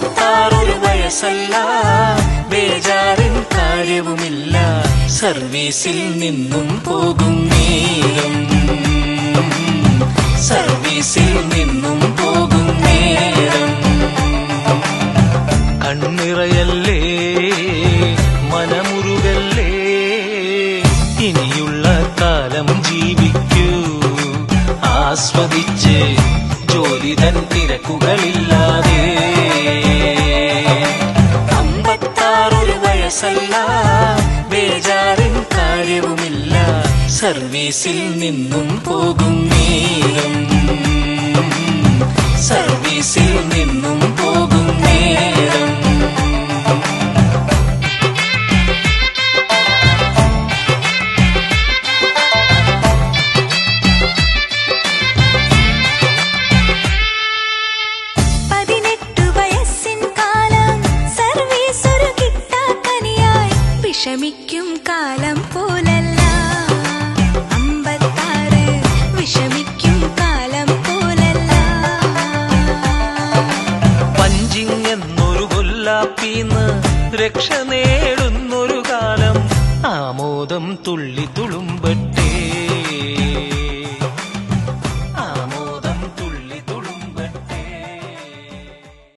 വയസ്സല്ല. ബേജാറിൻ കാര്യവുമില്ല. സർവീസിൽ നിന്നും പോകും നേരം. സർവീസിൽ നിന്നും പോകും നേരം. കണ്ണിറയല്ലേ ഇനിയുള്ള കാലം ജീവിക്കൂ. ആസ്വദിച്ച് ജോലി തൻ തിരക്കുകളില്ലാതെ. വയസ്സല്ല ബേജാറിൻ കാര്യവുമില്ല. സർവീസിൽ നിന്നും പോകും നേരം. സർവീസിൽ വിഷമിക്കും കാലം പോലല്ല. അമ്പത്താറ് വിഷമിക്കും കാലം പോലല്ല. പഞ്ചിങ് എന്നൊരു കൊല്ലാപ്പീന്ന് രക്ഷ നേടുന്നൊരു കാലം. ആമോദം തുള്ളി തുളും